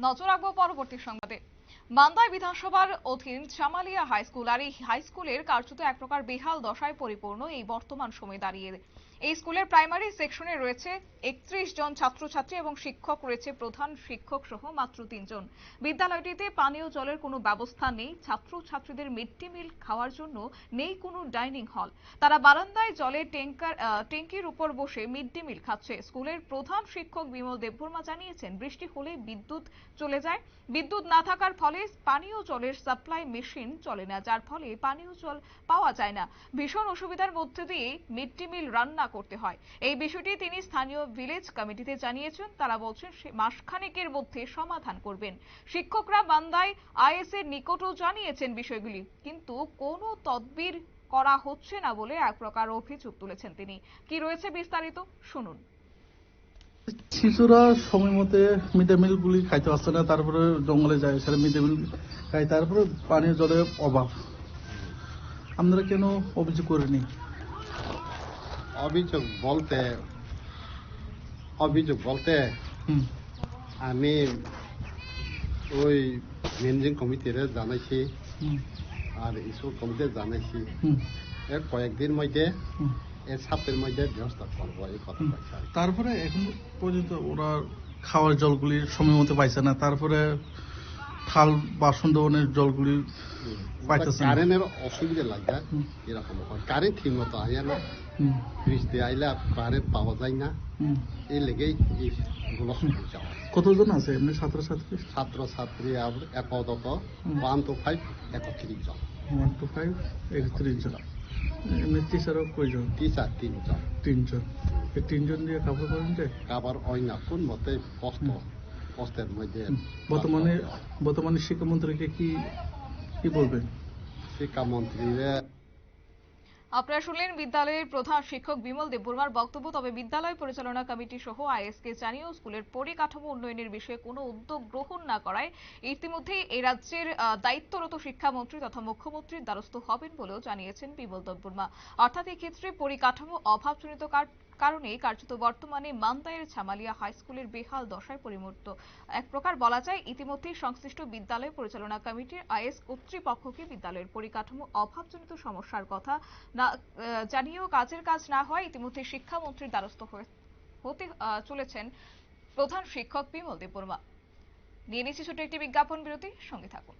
নজর রাখব পরবর্তী সংবাদে। মান্দায় বিধানসভার অধীন চামালিয়া হাই স্কুল আর এই হাই স্কুলের কার্যত এক প্রকার বেহাল দশায় পরিপূর্ণ এই বর্তমান সময়ে দাঁড়িয়ে এই স্কুলের প্রাইমারি সেকশনে রয়েছে একত্রিশ জন ছাত্রছাত্রী এবং শিক্ষক রয়েছে প্রধান শিক্ষক সহ মাত্র তিনজন। বিদ্যালয়টিতে পানীয় জলের কোনো ব্যবস্থা নেই। ছাত্রছাত্রীদের মিড ডে মিল খাওয়ার জন্য নেই কোনো ডাইনিং হল। তারা বারান্দায় জলের ট্যাঙ্কার ট্যাঙ্কির উপর বসে মিড ডে মিল খাচ্ছে। স্কুলের প্রধান শিক্ষক বিমল দেববর্মা জানিয়েছেন, বৃষ্টি হলে বিদ্যুৎ চলে যায়। বিদ্যুৎ না থাকার ফলে পানীয় জলের সাপ্লাই মেশিন চলে না, যার ফলে পানীয় জল পাওয়া যায় না। ভীষণ অসুবিধার মধ্যে দিয়ে মিড ডে মিল রান্না করতে হয়। এই বিষয়টি তিনি স্থানীয় ভিলেজ কমিটিতে জানিয়েছেন। তারা বলছেন মাসখানেকের মধ্যে সমাধান করবেন। শিক্ষকরা বান্দায় আইএস এর নিকটও জানিয়েছেন বিষয়গুলি, কিন্তু কোনো তদবির করা হচ্ছে না বলে এক প্রকার অভিযোগ তুলেছেন তিনি। কি রয়েছে বিস্তারিত? শুনুন। শিশুরা সময় মতে মিড ডে মিল গুলি খাইতে পারছে না, তারপরে জঙ্গলে যায়। সেটা মিড ডে মিল খাই তারপরে পানীয় জলের অভাব। আপনারা কেন অভিযোগ করেনি অভিযোগ বলতে অভিযোগ বলতে আমি ওই ম্যানেজিং কমিটিরে জানাইছি আর স্কুল কমিটি জানাইছি। হুম, এ কয়েকদিন মধ্যে হুম। এ সপ্তাহের মধ্যে ব্যবস্থা করব এই কথা। তারপরে এখন পর্যন্ত ওরা খাওয়ার জলগুলি সময় মতো পাইছে না। তারপরে থাল বাসন ধোয়ানোর জলগুলি পাইতেছে কারেন্টের অসুবিধা লাগে এরকম হয় কারেন্ট ঠিক মতো না বৃষ্টি আইলে কারেন্ট পাওয়া যায় না এই লেগেই এইগুলো সমস্যা কতজন আছে? এমনি ছাত্রছাত্রী হুম। ওয়ান টু ফাইভ একত্রিশ জন। ওয়ান টু ফাইভ একত্রিশ জন। এমনি টিচারও কয়জন? টিচার তিনজন। তিনজন। এই তিনজন দিয়ে কাপড় করেন যে? আবার ওই না কোন মতে কষ্ট। কষ্টের মধ্যে বর্তমানে বর্তমানে শিক্ষামন্ত্রীকে কি কি বলবেন? শিক্ষামন্ত্রীরা আপনারা শুনলেন বিদ্যালয়ের প্রধান শিক্ষক বিমল দেববর্মার বক্তব্য। তবে বিদ্যালয় পরিচালনা কমিটি সহ আইএসকে জানিয়েও স্কুলের পরিকাঠামো উন্নয়নের বিষয়ে কোনো উদ্যোগ গ্রহণ না করায় ইতিমধ্যেই এই রাজ্যের আহ, দায়িত্বরত শিক্ষামন্ত্রী তথা মুখ্যমন্ত্রীর দ্বারস্থ হবেন বলেও জানিয়েছেন বিমল দেববর্মা অর্থাৎ এক্ষেত্রে ক্ষেত্রে পরিকাঠামো অভাবজনিত কার- কারণে কার্যত বর্তমানে মান্দায়ের ছামালিয়া হাই স্কুলের বেহাল দশায় পরিমূর্ত এক প্রকার বলা যায়, ইতিমধ্যেই সংশ্লিষ্ট বিদ্যালয় পরিচালনা কমিটির আইএস কর্তৃপক্ষকে বিদ্যালয়ের পরিকাঠামো অভাবজনিত সমস্যার কথা না জানিয়েও কাজের কাজ না হয় ইতিমধ্যে শিক্ষামন্ত্রীর দ্বারস্থ হতে চলেছেন প্রধান শিক্ষক বিমল দেববর্মা। নিয়ে নিচ্ছি ছোট একটি বিজ্ঞাপন বিরতি, সঙ্গে থাকুন।